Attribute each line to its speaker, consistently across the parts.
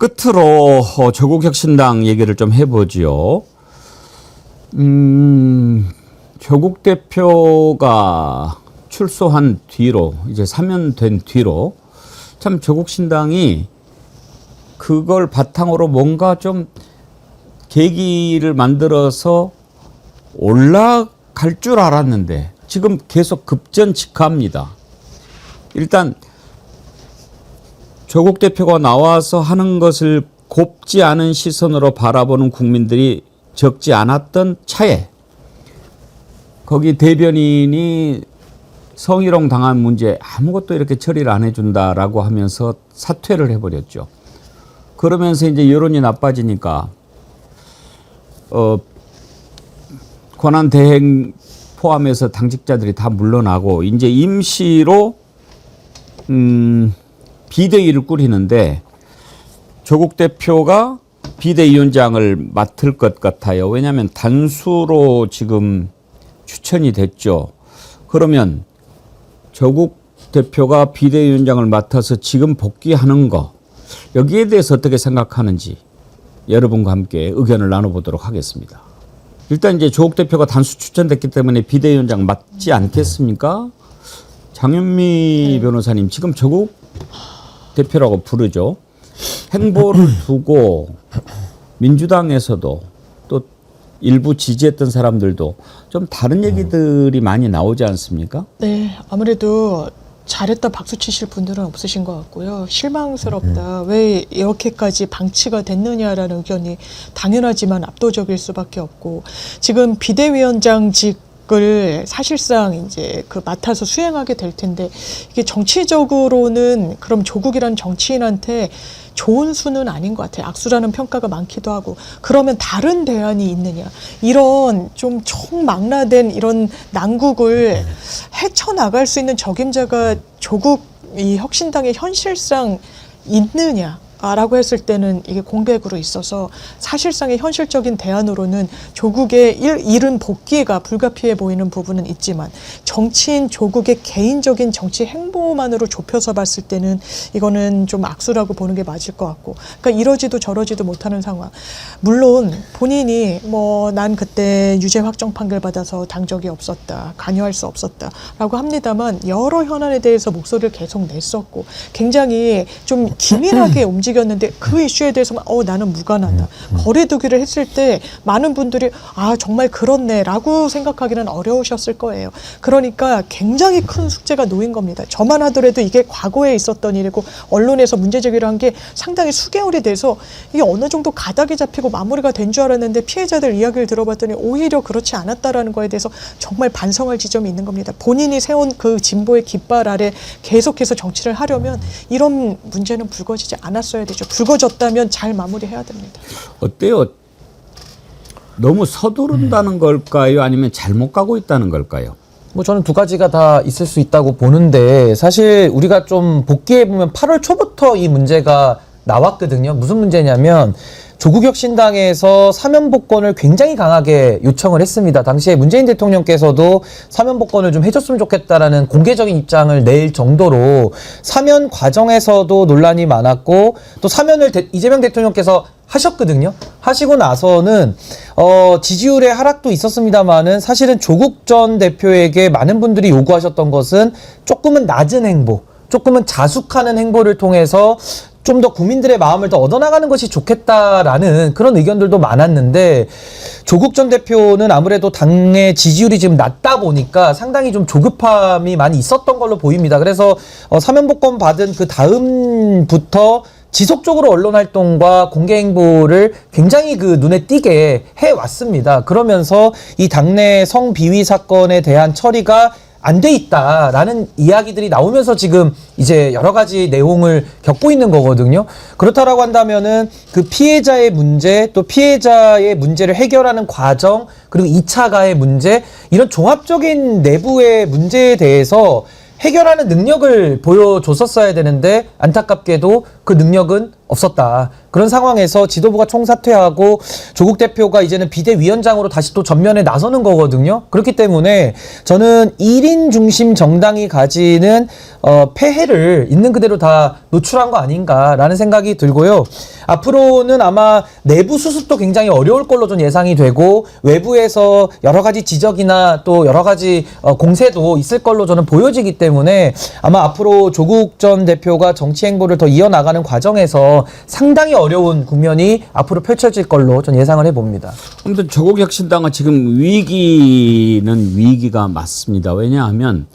Speaker 1: 끝으로 어, 조국혁신당 얘기를 좀 해보지요. 음, 조국 대표가 출소한 뒤로 이제 사면된 뒤로 참 조국 신당이 그걸 바탕으로 뭔가 좀 계기를 만들어서 올라갈 줄 알았는데 지금 계속 급전직하입니다. 일단 조국 대표가 나와서 하는 것을 곱지 않은 시선으로 바라보는 국민들이 적지 않았던 차에 거기 대변인이 성희롱 당한 문제 아무것도 이렇게 처리를 안 해준다라고 하면서 사퇴를 해버렸죠. 그러면서 이제 여론이 나빠지니까 어 권한 대행 포함해서 당직자들이 다 물러나고 이제 임시로 음 비대위를 꾸리는데 조국 대표가 비대위원장을 맡을 것 같아요. 왜냐하면 단수로 지금 추천이 됐죠. 그러면 조국 대표가 비대위원장을 맡아서 지금 복귀하는 거 여기에 대해서 어떻게 생각하는지 여러분과 함께 의견을 나눠보도록 하겠습니다. 일단 이제 조국 대표가 단수 추천됐기 때문에 비대위원장 맞지 않겠습니까? 장현미 변호사님 지금 조국 대표라고 부르죠. 행보를 두고 민주당에서도 또 일부 지지했던 사람들도 좀 다른 얘기들이 많이 나오지 않습니까?
Speaker 2: 네, 아무래도 잘했다 박수 치실 분들은 없으신 것 같고요. 실망스럽다. 왜 이렇게까지 방치가 됐느냐라는 의견이 당연하지만 압도적일 수밖에 없고 지금 비대위원장직 을 사실상 이제 그 맡아서 수행하게 될 텐데 이게 정치적으로는 그럼 조국이란 정치인한테 좋은 수는 아닌 것 같아요. 악수라는 평가가 많기도 하고. 그러면 다른 대안이 있느냐? 이런 좀 총망라된 이런 난국을 헤쳐나갈 수 있는 적임자가 조국 이 혁신당의 현실상 있느냐 라고 했을 때는 이게 공백으로 있어서 사실상의 현실적인 대안으로는 조국의 일, 이른 복귀가 불가피해 보이는 부분은 있지만 정치인 조국의 개인적인 정치 행보만으로 좁혀서 봤을 때는 이거는 좀 악수라고 보는 게 맞을 것 같고 그러니까 이러지도 저러지도 못하는 상황. 물론 본인이 뭐 난 그때 유죄 확정 판결 받아서 당 적이 없었다 관여할 수 없었다라고 합니다만 여러 현안에 대해서 목소리를 계속 냈었고 굉장히 좀 기민하게 움직 였는데 그 이슈에 대해서만 어 나는 무관하다 거리두기를 했을 때 많은 분들이 아 정말 그렇네라고 생각하기는 어려우셨을 거예요. 그러니까 굉장히 큰 숙제가 놓인 겁니다. 저만 하더라도 이게 과거에 있었던 일이고 언론에서 문제 제기를 한 게 상당히 수개월이 돼서 이게 어느 정도 가닥이 잡히고 마무리가 된 줄 알았는데 피해자들 이야기를 들어봤더니 오히려 그렇지 않았다라는 거에 대해서 정말 반성할 지점이 있는 겁니다. 본인이 세운 그 진보의 깃발 아래 계속해서 정치를 하려면 이런 문제는 불거지지 않았어 야 되죠. 불거졌다면 잘 마무리해야 됩니다.
Speaker 1: 어때요? 너무 서두른다는 걸까요? 아니면 잘못 가고 있다는 걸까요?
Speaker 3: 뭐 저는 두 가지가 다 있을 수 있다고 보는데 사실 우리가 좀 복귀해 보면 8월 초부터 이 문제가 나왔거든요. 무슨 문제냐면 조국혁신당에서 사면복권을 굉장히 강하게 요청을 했습니다. 당시에 문재인 대통령께서도 사면복권을 좀 해줬으면 좋겠다라는 공개적인 입장을 낼 정도로 사면 과정에서도 논란이 많았고 또 사면을 대- 이재명 대통령께서 하셨거든요. 하시고 나서는 어 지지율의 하락도 있었습니다만은 사실은 조국 전 대표에게 많은 분들이 요구하셨던 것은 조금은 낮은 행보, 조금은 자숙하는 행보를 통해서 좀 더 국민들의 마음을 더 얻어나가는 것이 좋겠다라는 그런 의견들도 많았는데 조국 전 대표는 아무래도 당의 지지율이 지금 낮다 보니까 상당히 좀 조급함이 많이 있었던 걸로 보입니다. 그래서 어, 사면복권 받은 그 다음부터 지속적으로 언론 활동과 공개 행보를 굉장히 그 눈에 띄게 해 왔습니다. 그러면서 이 당내 성비위 사건에 대한 처리가 안 돼 있다라는 이야기들이 나오면서 지금 이제 여러 가지 내용을 겪고 있는 거거든요. 그렇다라고 한다면은 그 피해자의 문제 또 피해자의 문제를 해결하는 과정 그리고 2차 가해 문제 이런 종합적인 내부의 문제에 대해서 해결하는 능력을 보여줬었어야 되는데 안타깝게도 그 능력은 없었다. 그런 상황에서 지도부가 총사퇴하고 조국 대표가 이제는 비대위원장으로 다시 또 전면에 나서는 거거든요. 그렇기 때문에 저는 1인 중심 정당이 가지는 어, 폐해를 있는 그대로 다 노출한 거 아닌가라는 생각이 들고요. 앞으로는 아마 내부 수습도 굉장히 어려울 걸로 좀 예상이 되고 외부에서 여러 가지 지적이나 또 여러 가지 어, 공세도 있을 걸로 저는 보여지기 때문에 아마 앞으로 조국 전 대표가 정치 행보를 더 이어나가는 과정에 서 상당히 어려운 국면이 앞으로 펼쳐질 걸로 전 예상을 해봅니다.
Speaker 1: 아무튼 조국 혁신당은 지금 위기는 위기가 맞습니다. 왜냐하면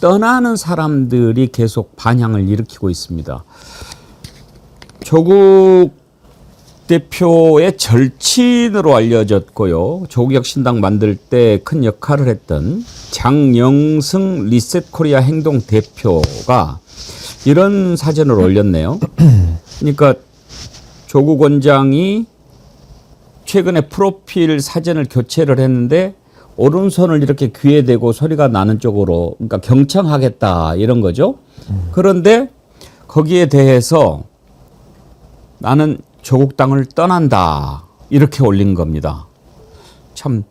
Speaker 1: 떠나는 사람들이 계속 반향을 일으키고 있습니다. 조국 대표의 절친으로 알려졌고요. 조국혁신당 만들 때 큰 역할을 했던 장영승 리셋 코리아 행동 대표가 이런 사진을 올렸네요. 그러니까 조국 원장이 최근에 프로필 사진을 교체를 했는데 오른손을 이렇게 귀에 대고 소리가 나는 쪽으로 그러니까 경청하겠다 이런 거죠. 그런데 거기에 대해서 나는 조국 땅을 떠난다 이렇게 올린 겁니다. 참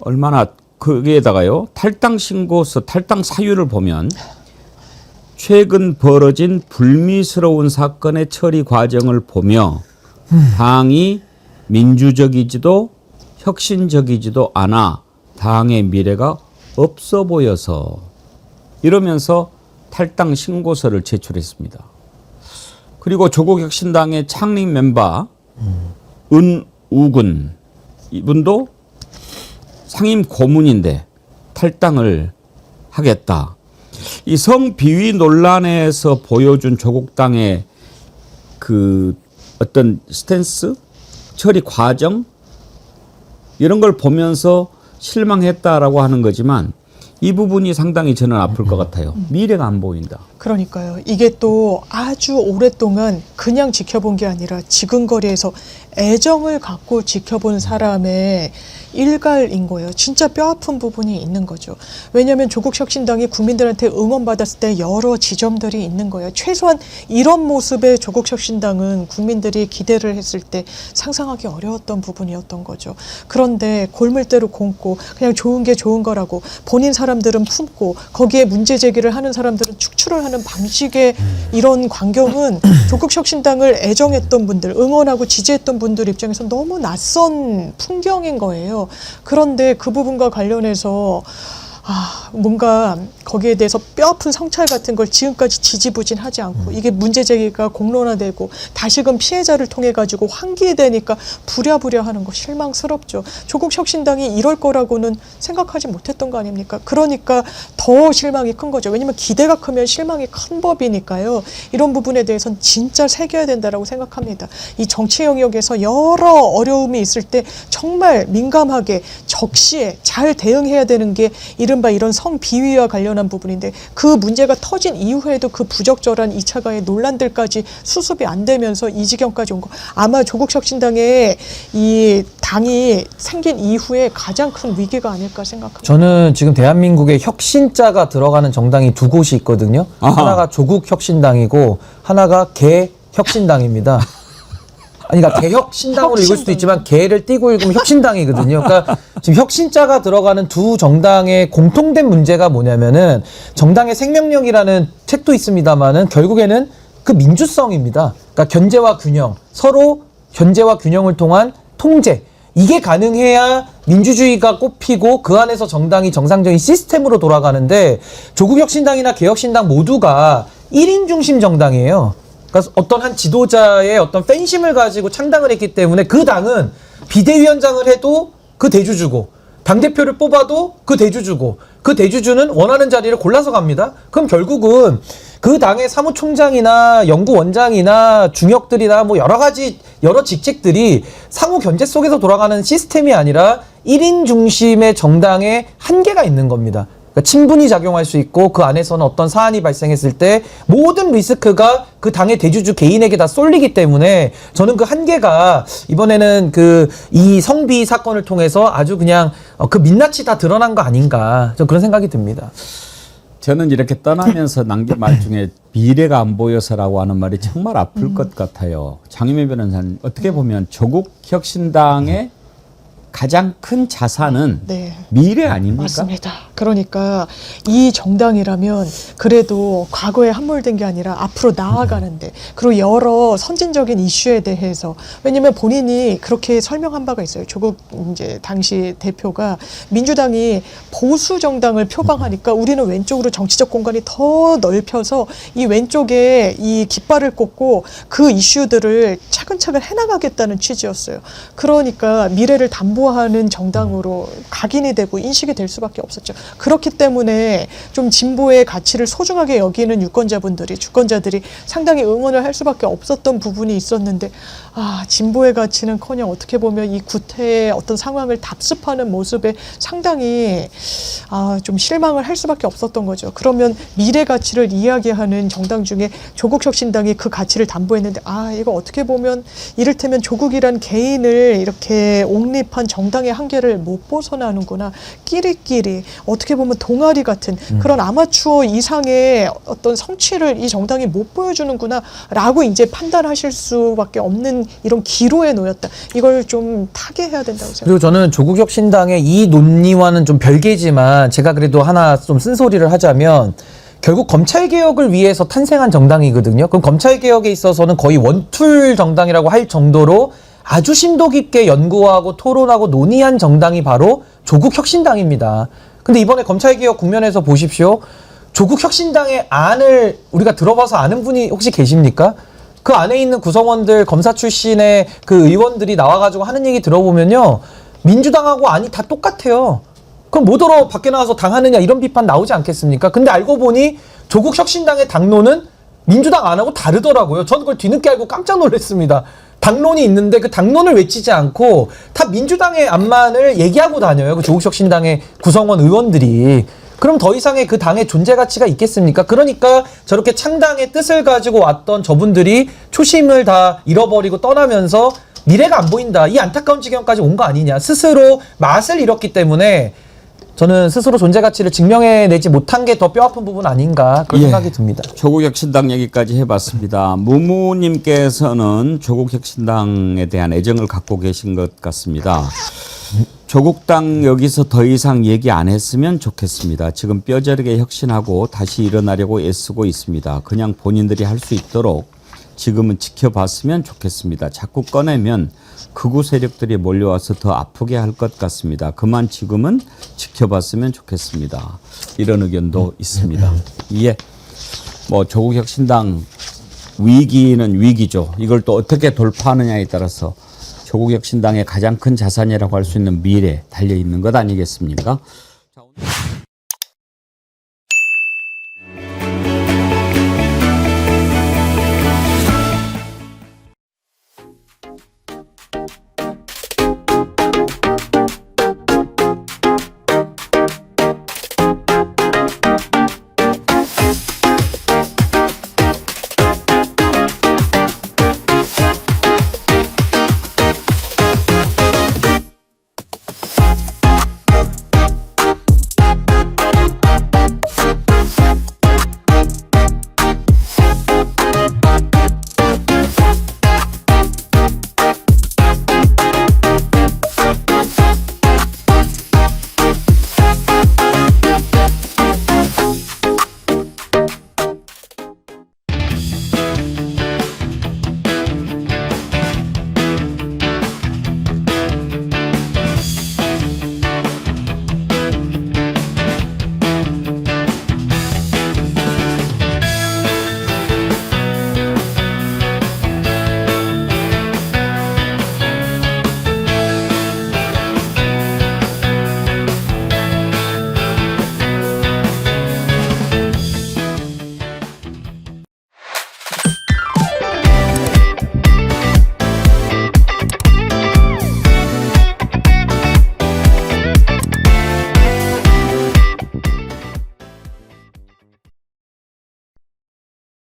Speaker 1: 얼마나 거기에다가요 탈당 신고서 탈당 사유를 보면 최근 벌어진 불미스러운 사건의 처리 과정을 보며 당이 민주적이지도 혁신적이지도 않아 당의 미래가 없어 보여서 이러면서 탈당 신고서를 제출했습니다. 그리고 조국혁신당의 창립 멤버 은우군 이분도 상임 고문인데 탈당을 하겠다. 이 성 비위 논란에서 보여준 조국 당의 그 어떤 스탠스, 처리 과정 이런 걸 보면서 실망했다라고 하는 거지만 이 부분이 상당히 저는 아플 것 같아요. 미래가 안 보인다.
Speaker 2: 그러니까요. 이게 또 아주 오랫동안 그냥 지켜본 게 아니라 지근거리에서 애정을 갖고 지켜본 사람의 일갈인 거예요. 진짜 뼈아픈 부분이 있는 거죠. 왜냐하면 조국 혁신당이 국민들한테 응원받았을 때 여러 지점들이 있는 거예요. 최소한 이런 모습의 조국 혁신당은 국민들이 기대를 했을 때 상상하기 어려웠던 부분이었던 거죠. 그런데 골물대로 곰고 그냥 좋은 게 좋은 거라고 본인 사람들은 품고 거기에 문제 제기를 하는 사람들은 축출을 하는 방식의 이런 광경은 조국 혁신당을 애정했던 분들, 응원하고 지지했던 분들 입장에서 너무 낯선 풍경인 거예요. 그런데 그 부분과 관련해서 아, 뭔가 거기에 대해서 뼈아픈 성찰 같은 걸 지금까지 지지부진하지 않고 이게 문제 제기가 공론화되고 다시금 피해자를 통해 가지고 환기되니까 부랴부랴 하는 거 실망스럽죠. 조국 혁신당이 이럴 거라고는 생각하지 못했던 거 아닙니까? 그러니까 더 실망이 큰 거죠. 왜냐면 기대가 크면 실망이 큰 법이니까요. 이런 부분에 대해서는 진짜 새겨야 된다라고 생각합니다. 이 정치 영역에서 여러 어려움이 있을 때 정말 민감하게 적시에 잘 대응해야 되는 게 이 른바 이런 성 비위와 관련한 부분인데 그 문제가 터진 이후에도 그 부적절한 이차가의 논란들까지 수습이 안 되면서 이 지경까지 온 거. 아마 조국 혁신당의 이 당이 생긴 이후에 가장 큰 위기가 아닐까 생각합니다.
Speaker 3: 저는 지금 대한민국에 혁신자가 들어가는 정당이 두 곳이 있거든요.
Speaker 1: 아하.
Speaker 3: 하나가 조국 혁신당이고 하나가 개 혁신당입니다. 아니, 그러니까 개혁신당으로 읽을 수도 있지만 개를 띄고 읽으면 혁신당이거든요. 그러니까 지금 혁신자가 들어가는 두 정당의 공통된 문제가 뭐냐면은 정당의 생명력이라는 책도 있습니다만은 결국에는 그 민주성입니다. 그러니까 견제와 균형, 서로 견제와 균형을 통한 통제. 이게 가능해야 민주주의가 꽃피고 그 안에서 정당이 정상적인 시스템으로 돌아가는데 조국혁신당이나 개혁신당 모두가 1인 중심 정당이에요. 그러니까 어떤 한 지도자의 어떤 팬심을 가지고 창당을 했기 때문에 그 당은 비대위원장을 해도 그 대주주고 당대표를 뽑아도 그 대주주고 그 대주주는 원하는 자리를 골라서 갑니다. 그럼 결국은 그 당의 사무총장이나 연구원장이나 중역들이나 뭐 여러 가지 여러 직책들이 상호 견제 속에서 돌아가는 시스템이 아니라 1인 중심의 정당의 한계가 있는 겁니다. 그러니까 친분이 작용할 수 있고 그 안에서는 어떤 사안이 발생했을 때 모든 리스크가 그 당의 대주주 개인에게 다 쏠리기 때문에 저는 그 한계가 이번에는 그 이 성비 사건을 통해서 아주 그냥 어, 그 민낯이 다 드러난 거 아닌가 좀 그런 생각이 듭니다.
Speaker 1: 저는 이렇게 떠나면서 남긴 말 중에 미래가 안 보여서라고 하는 말이 정말 아플
Speaker 2: 음.
Speaker 1: 것 같아요. 장유미 변호사님 어떻게 보면 조국 혁신당의 가장 큰 자산은
Speaker 2: 네.
Speaker 1: 미래 아닙니까?
Speaker 2: 맞습니다. 그러니까 이 정당이라면 그래도 과거에 함몰된 게 아니라 앞으로 나아가는데 그리고 여러 선진적인 이슈에 대해서 왜냐면 본인이 그렇게 설명한 바가 있어요. 조국 이제 당시 대표가 민주당이 보수 정당을 표방하니까 우리는 왼쪽으로 정치적 공간이 더 넓혀서 이 왼쪽에 이 깃발을 꽂고 그 이슈들을 차근차근 해나가겠다는 취지였어요. 그러니까 미래를 담보 하는 정당으로 각인이 되고 인식이 될 수밖에 없었죠. 그렇기 때문에 좀 진보의 가치를 소중하게 여기는 유권자분들이 주권자들이 상당히 응원을 할 수밖에 없었던 부분이 있었는데 아 진보의 가치는커녕 어떻게 보면 이 구태의 어떤 상황을 답습하는 모습에 상당히 아 좀 실망을 할 수밖에 없었던 거죠. 그러면 미래 가치를 이야기하는 정당 중에 조국 혁신당이 그 가치를 담보했는데 아 이거 어떻게 보면 이를테면 조국이란 개인을 이렇게 옹립한 정당의 한계를 못 벗어나는구나 끼리끼리 어떻게 보면 동아리 같은 그런 아마추어 이상의 어떤 성취를 이 정당이 못 보여주는구나라고 이제 판단하실 수밖에 없는 이런 기로에 놓였다. 이걸 좀 타개해야 된다고 생각합니다.
Speaker 3: 그리고 저는 조국혁신당의 이 논리와는 좀 별개지만 제가 그래도 하나 좀 쓴소리를 하자면 결국 검찰 개혁을 위해서 탄생한 정당이거든요. 그럼 검찰 개혁에 있어서는 거의 원툴 정당이라고 할 정도로 아주 심도 깊게 연구하고 토론하고 논의한 정당이 바로 조국 혁신당입니다. 근데 이번에 검찰 개혁 국면에서 보십시오. 조국 혁신당의 안을 우리가 들어봐서 아는 분이 혹시 계십니까? 그 안에 있는 구성원들 검사 출신의 그 의원들이 나와가지고 하는 얘기 들어보면요 민주당하고 안이 다 똑같아요. 그럼 뭐더러 밖에 나와서 당하느냐 이런 비판 나오지 않겠습니까? 근데 알고 보니 조국 혁신당의 당론은 민주당 안하고 다르더라고요. 저는 그걸 뒤늦게 알고 깜짝 놀랐습니다. 당론이 있는데 그 당론을 외치지 않고 다 민주당의 안만을 얘기하고 다녀요. 그 조국 혁 신당의 구성원 의원들이. 그럼 더 이상의 그 당의 존재 가치가 있겠습니까? 그러니까 저렇게 창당의 뜻을 가지고 왔던 저분들이 초심을 다 잃어버리고 떠나면서 미래가 안 보인다. 이 안타까운 지경까지 온 거 아니냐. 스스로 맛을 잃었기 때문에 저는 스스로 존재 가치를 증명해내지 못한 게 더 뼈아픈 부분 아닌가 그런
Speaker 1: 예.
Speaker 3: 생각이 듭니다.
Speaker 1: 조국 혁신당 얘기까지 해봤습니다. 무무님께서는 조국 혁신당에 대한 애정을 갖고 계신 것 같습니다. 조국당 여기서 더 이상 얘기 안 했으면 좋겠습니다. 지금 뼈저리게 혁신하고 다시 일어나려고 애쓰고 있습니다. 그냥 본인들이 할 수 있도록 지금은 지켜봤으면 좋겠습니다. 자꾸 꺼내면 극우 세력들이 몰려와서 더 아프게 할 것 같습니다. 그만 지금은 지켜봤으면 좋겠습니다. 이런 의견도 있습니다. 예. 뭐 조국 혁신당 위기는 위기죠. 이걸 또 어떻게 돌파하느냐에 따라서 조국 혁신당의 가장 큰 자산이라고 할 수 있는 미래 달려 있는 것 아니겠습니까?